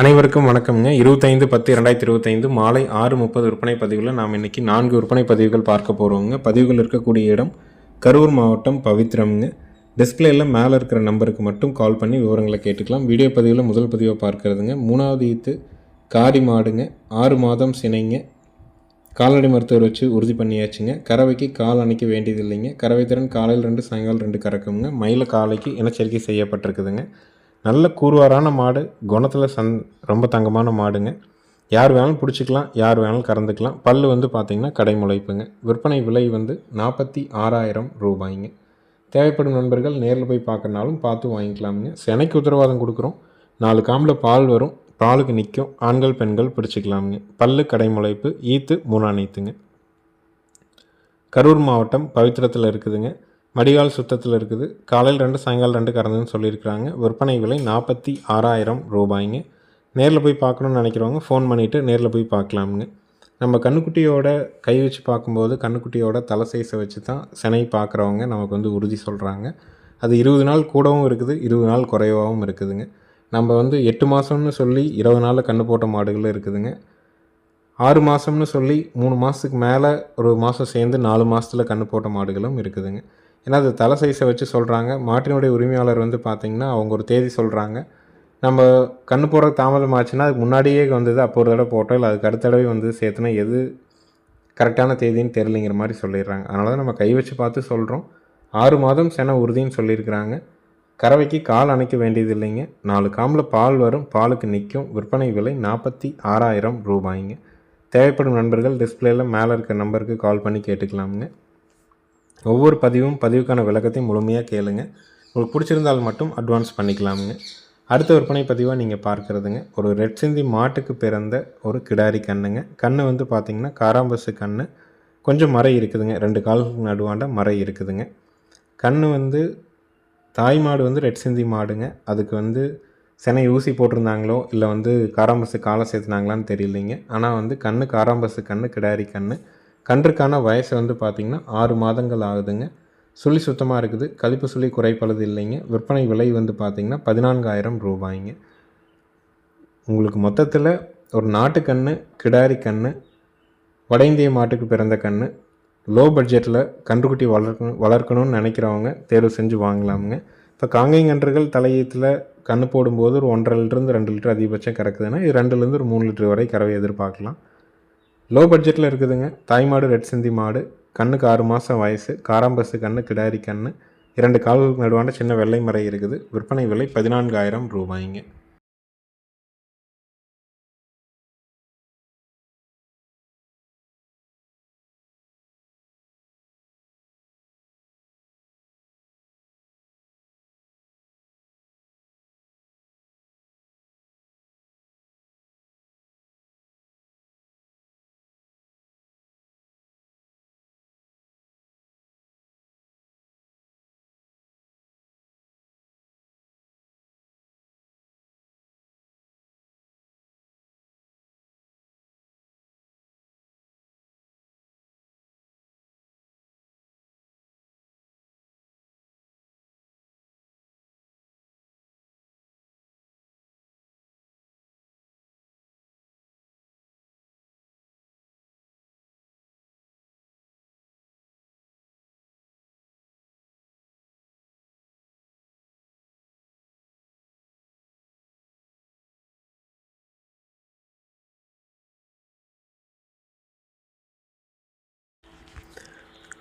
அனைவருக்கும் வணக்கம்ங்க. இருபத்தைந்து பத்து இரண்டாயிரத்தி இருபத்தைந்து மாலை ஆறு முப்பது விற்பனை பதிவில் நாம் இன்னைக்கு நான்கு விற்பனை பதிவுகள் பார்க்க போகிறோங்க பதிவுகள் இருக்கக்கூடிய இடம் கரூர் மாவட்டம் பவித்ரம்ங்க. டிஸ்பிளேயில் மேலே இருக்கிற நம்பருக்கு மட்டும் கால் பண்ணி விவரங்களை கேட்டுக்கலாம். வீடியோ பதிவில் முதல் பதிவை பார்க்கறதுங்க. மூணாவது ஈத்து காரி மாடுங்க. ஆறு மாதம் சினைங்க. கால்நடை மருத்துவர் வச்சு உறுதி பண்ணியாச்சுங்க. கறவைக்கு கால் அணைக்க வேண்டியது இல்லைங்க கறவை திறன் காலையில் ரெண்டு சாயங்காலம் ரெண்டு கறக்குங்க. மயில காலைக்கு இனச்சரிக்கை செய்யப்பட்டிருக்குதுங்க. நல்ல கூர்வாரான மாடு குணத்தில் சந் ரொம்ப தங்கமான மாடுங்க. யார் வேணாலும் பிடிச்சிக்கலாம் யார் வேணாலும் கறந்துக்கலாம். பல் வந்து பார்த்திங்கன்னா கடை முளைப்புங்க. விற்பனை விலை வந்து நாற்பத்தி ஆறாயிரம் ரூபாய்ங்க. தேவைப்படும் நண்பர்கள் நேரில் போய் பார்க்கறனாலும் பார்த்து வாங்கிக்கலாமுங்க. செனைக்கு உத்தரவாதம் கொடுக்குறோம். நாலு காம்பில் பால் வரும். பாலுக்கு நிற்கும் ஆண்கள் பெண்கள் பிடிச்சிக்கலாமுங்க. பல்லு கடை முளைப்பு ஈத்து மூணாநீத்துங்க கரூர் மாவட்டம் பவித்திரத்தில் இருக்குதுங்க. மடிகால் சுத்தத்தில் இருக்குது. காலையில் ரெண்டு சாயங்காலம் ரெண்டு கறந்துன்னு சொல்லியிருக்கிறாங்க. விற்பனை விலை நாற்பத்தி ஆறாயிரம் ரூபாய்ங்க. நேரில் போய் பார்க்கணுன்னு நினைக்கிறவங்க ஃபோன் பண்ணிவிட்டு நேரில் போய் பார்க்கலாமுங்க நம்ம கண்ணுக்குட்டியோட கை வச்சு பார்க்கும்போது கண்ணுக்குட்டியோட தலை சைஸை வச்சு தான் சினை பார்க்குறவங்க நமக்கு வந்து உறுதி சொல்கிறாங்க அது இருபது நாள் கூடவும் இருக்குது இருபது நாள் குறைவாகவும் இருக்குதுங்க. நம்ம வந்து எட்டு மாதம்னு சொல்லி இருபது நாளில் கண்ணு போட்ட மாடுகளும் இருக்குதுங்க. ஆறு மாதம்னு சொல்லி மூணு மாதத்துக்கு மேலே ஒரு மாதம் சேர்ந்து நாலு மாதத்தில் கண்ணு போட்ட மாடுகளும் இருக்குதுங்க. ஏன்னா அது தலை சைஸை வச்சு சொல்கிறாங்க மாட்டினுடைய உரிமையாளர் வந்து பார்த்திங்கன்னா அவங்க ஒரு தேதி சொல்கிறாங்க நம்ம கண்ணு போடுறதுக்கு தாமதம் ஆச்சுன்னா அதுக்கு முன்னாடியே வந்தது அப்போ ஒரு தடவை போட்டோம். இல்லை அதுக்கு அடுத்த தடவை வந்து சேர்த்துனா எது கரெக்டான தேதின்னு தெரிலிங்கிற மாதிரி சொல்லிடுறாங்க. அதனால தான் நம்ம கை வச்சு பார்த்து சொல்கிறோம் ஆறு மாதம் சென உறுதின்னு சொல்லியிருக்கிறாங்க. கறவைக்கு கால் அணைக்க வேண்டியது இல்லைங்க நாலு காம்பில் பால் வரும். பாலுக்கு நிற்கும் விற்பனை விலை நாற்பத்தி ஆறாயிரம் ரூபாய்ங்க. தேவைப்படும் நண்பர்கள் டிஸ்பிளேயில் மேலே இருக்க நம்பருக்கு கால் பண்ணி கேட்டுக்கலாமுங்க. ஒவ்வொரு பதிவும் பதிவுக்கான விளக்கத்தையும் முழுமையாக கேளுங்க. உங்களுக்கு பிடிச்சிருந்தால் மட்டும் அட்வான்ஸ் பண்ணிக்கலாமுங்க. அடுத்த விற்பனை பதிவாக நீங்கள் பார்க்குறதுங்க. ஒரு ரெட் சிந்தி மாட்டுக்கு பிறந்த ஒரு கிடாரி கண்ணுங்க. கண்ணு வந்து பார்த்திங்கன்னா காராம்பசு கண்ணு. கொஞ்சம் மறை இருக்குதுங்க. ரெண்டு கால்களுக்கு நடுவாண்ட மறை இருக்குதுங்க. கண்ணு வந்து தாய் மாடு வந்து ரெட் சிந்தி மாடுங்க. அதுக்கு வந்து செனை ஊசி போட்டிருந்தாங்களோ இல்லை வந்து காராம்பசு காலை சேர்த்துனாங்களான்னு தெரியலைங்க. ஆனால் வந்து கண்ணு காராம்பசு கண்ணு கிடாரி கண்ணு. கன்றுக்கான வயசு வந்து பார்த்திங்கன்னா ஆறு மாதங்கள் ஆகுதுங்க. சுழி சுத்தமாக இருக்குது. கழிப்பு சுழி குறைப்பளது இல்லைங்க. விற்பனை விலை வந்து பார்த்திங்கன்னா பதினான்காயிரம் ரூபாய்ங்க. உங்களுக்கு மொத்தத்தில் ஒரு நாட்டுக்கண்ணு கிடாரி கன்று வட இந்திய மாட்டுக்கு பிறந்த கன்று லோ பட்ஜெட்டில் கன்றுக்குட்டி வளர்க்கணும் வளர்க்கணும்னு நினைக்கிறவங்க தேர்வு செஞ்சு வாங்கலாமுங்க. இப்போ காங்கைங்கன்றுகள் தலையீத்தில் கன்று போடும்போது ஒரு ஒன்றரை லிட்டருந்து ரெண்டு லிட்டர் அதிகபட்சம் கறக்குதுன்னா இது ரெண்டுலேருந்து ஒரு மூணு லிட்டர் வரை கறவை எதிர்பார்க்கலாம். லோ பட்ஜெட்டில் இருக்குதுங்க. தாய் மாடு ரெட் சிந்தி மாடு கண்ணுக்கு ஆறு மாதம் வயசு காராம்பசு கண்ணு கிடாரி கண்ணு. இரண்டு கால்களுக்கு நடுவாண்ட சின்ன வெள்ளை மறை இருக்குது. விற்பனை விலை பதினான்காயிரம் ரூபாய்ங்க.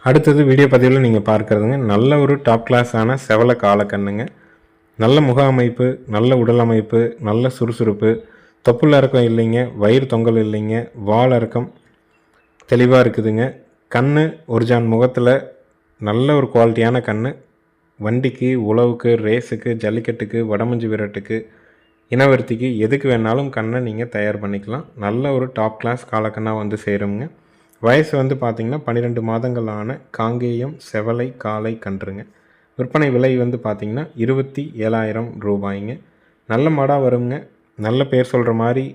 அடுத்தது வீடியோ பதிவில் நீங்கள் பார்க்குறதுங்க. நல்ல ஒரு டாப் கிளாஸான செவல காலக்கண்ணுங்க. நல்ல முக அமைப்பு நல்ல உடல் அமைப்பு நல்ல சுறுசுறுப்பு. தொப்புள்ள இறக்கம் இல்லைங்க வயிறு தொங்கல் இல்லைங்க வால் இறக்கம் தெளிவாக இருக்குதுங்க. கண் ஒரு ஜான் முகத்தில் நல்ல ஒரு குவாலிட்டியான கண் வண்டிக்கு உழவுக்கு ரேஸுக்கு ஜல்லிக்கட்டுக்கு வடமஞ்சு விரட்டுக்கு இனவர்த்திக்கு எதுக்கு வேணாலும் கண்ணை நீங்கள் தயார் பண்ணிக்கலாம். நல்ல ஒரு டாப் கிளாஸ் காலக்கண்ணாக வந்து சேருங்க வயசு வந்து பார்த்திங்கன்னா பன்னிரெண்டு மாதங்களான காங்கேயம் செவலை காலை கன்றுங்க. விற்பனை விலை வந்து பார்த்திங்கன்னா இருபத்தி ஏழாயிரம் ரூபாய்ங்க. நல்ல மாடாக வருங்க. நல்ல பேர் சொல்கிற மாதிரி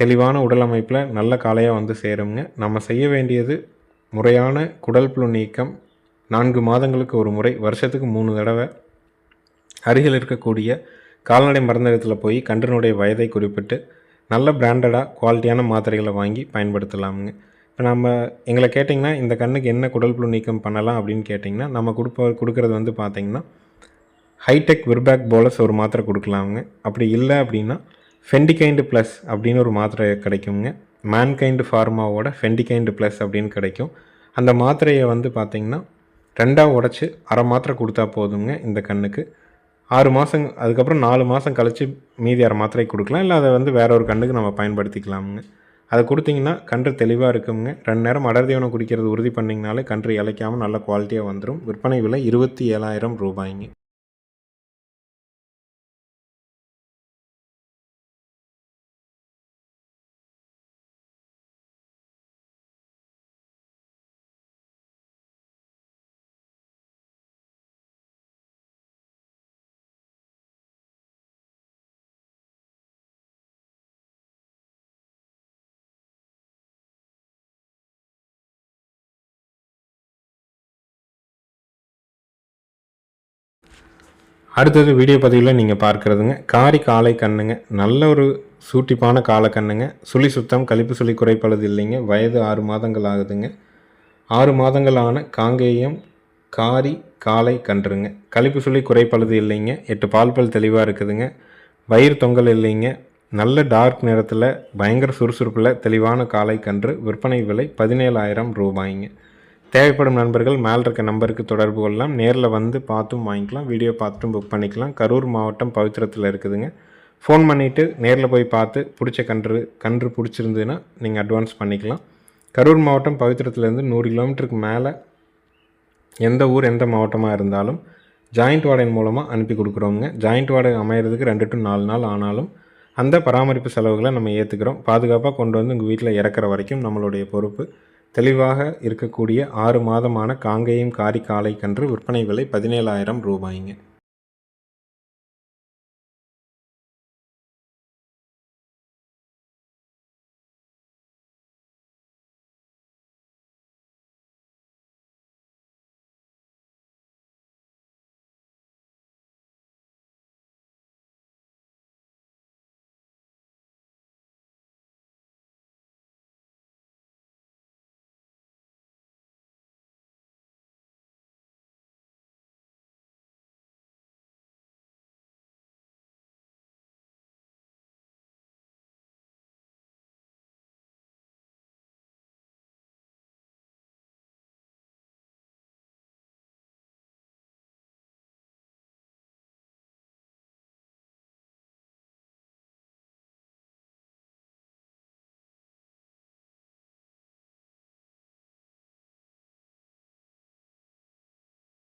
தெளிவான உடல் அமைப்பில் நல்ல காளையாக வந்து சேருங்க. நம்ம செய்ய வேண்டியது முறையான குடல் புழு நீக்கம். நான்கு மாதங்களுக்கு ஒரு முறை வருஷத்துக்கு மூணு தடவை. அருகில் இருக்கக்கூடிய கால்நடை மருந்தகத்தில் போய் கன்றினுடைய வயதை குறிப்பிட்டு நல்ல பிராண்டடாக குவாலிட்டியான மாத்திரைகளை வாங்கி பயன்படுத்தலாமுங்க. இப்போ நம்ம எங்களை கேட்டிங்கன்னா இந்த கண்ணுக்கு என்ன குடல் புழு நீக்கம் பண்ணலாம் அப்படின்னு கேட்டிங்கன்னா நம்ம கொடுப்ப கொடுக்குறது வந்து பார்த்திங்கன்னா ஹைடெக் விர்பேக் போலஸ் ஒரு மாத்திரை கொடுக்கலாமுங்க. அப்படி இல்லை அப்படின்னா ஃபெண்டிகைண்டு ப்ளஸ் அப்படின்னு ஒரு மாத்திரை கிடைக்குங்க. மேன்கைண்டு ஃபார்மாவோட ஃபெண்டிகைண்டு ப்ளஸ் அப்படின்னு கிடைக்கும். அந்த மாத்திரையை வந்து பார்த்திங்கன்னா ரெண்டாக உடச்சி அரை மாத்திரை கொடுத்தா போதுங்க இந்த கண்ணுக்கு. ஆறு மாதம் அதுக்கப்புறம் நாலு மாதம் கழித்து மீதி அரை மாத்திரை கொடுக்கலாம். இல்லை அதை வந்து வேற ஒரு கண்ணுக்கு நம்ம பயன்படுத்திக்கலாமுங்க. அதை கொடுத்தீங்கன்னா கன்று தெளிவாக இருக்குங்க. ரெண்டு நேரம் அடர் தீவனம் குடிக்கிறது உறுதி பண்ணிங்கனாலே கன்று இலைக்காமல் நல்ல குவாலிட்டியாக வந்துடும் விற்பனை விலை இருபத்தி ஏழாயிரம் ரூபாய்ங்க. அடுத்தது வீடியோ பதிவில் நீங்கள் பார்க்குறதுங்க. காரி காலை கண்ணுங்க. நல்ல ஒரு சூட்டிப்பான காலை கண்ணுங்க. சுழி சுத்தம் கழிப்பு சுழி குறைப்பளது இல்லைங்க. வயது ஆறு மாதங்கள் ஆகுதுங்க. ஆறு மாதங்களான காங்கேயம் காரி காளை கன்றுங்க. கழிப்பு சுழி குறைப்பளது இல்லைங்க. எட்டு பால் பல் தெளிவாக இருக்குதுங்க. வயிறு தொங்கல் இல்லைங்க. நல்ல டார்க் நிறத்தில் பயங்கர சுறுசுறுப்பில் தெளிவான காளை கன்று விற்பனை விலை பதினேழாயிரம் ரூபாய்ங்க. தேவைப்படும் நண்பர்கள் மேலே இருக்க நம்பருக்கு தொடர்பு கொள்ளலாம். நேரில் வந்து பார்த்தும் வாங்கிக்கலாம். வீடியோ பார்த்துட்டும் புக் பண்ணிக்கலாம். கரூர் மாவட்டம் பவித்திரத்தில் இருக்குதுங்க. ஃபோன் பண்ணிவிட்டு நேரில் போய் பார்த்து பிடிச்ச கன்று கன்று பிடிச்சிருந்ததுன்னா நீங்கள் அட்வான்ஸ் பண்ணிக்கலாம். கரூர் மாவட்டம் பவித்திரத்துலேருந்து நூறு கிலோமீட்டருக்கு மேலே எந்த ஊர் எந்த மாவட்டமாக இருந்தாலும் ஜாயிண்ட் வாடகை மூலமாக அனுப்பி கொடுக்குறோங்க ஜாயிண்ட் வாடகை அமையிறதுக்கு ரெண்டு டு நாலு நாள் ஆனாலும் அந்த பராமரிப்பு செலவுகளை நம்ம ஏற்றுக்கிறோம் பாதுகாப்பாக கொண்டு வந்து உங்கள் வீட்டில் இறக்குற வரைக்கும் நம்மளுடைய பொறுப்பு. தெளிவாக இருக்கக்கூடிய ஆறு மாதமான காங்கேயம் காரி காளை கன்று விற்பனை விலை பதினேழாயிரம் ரூபாய்ங்க.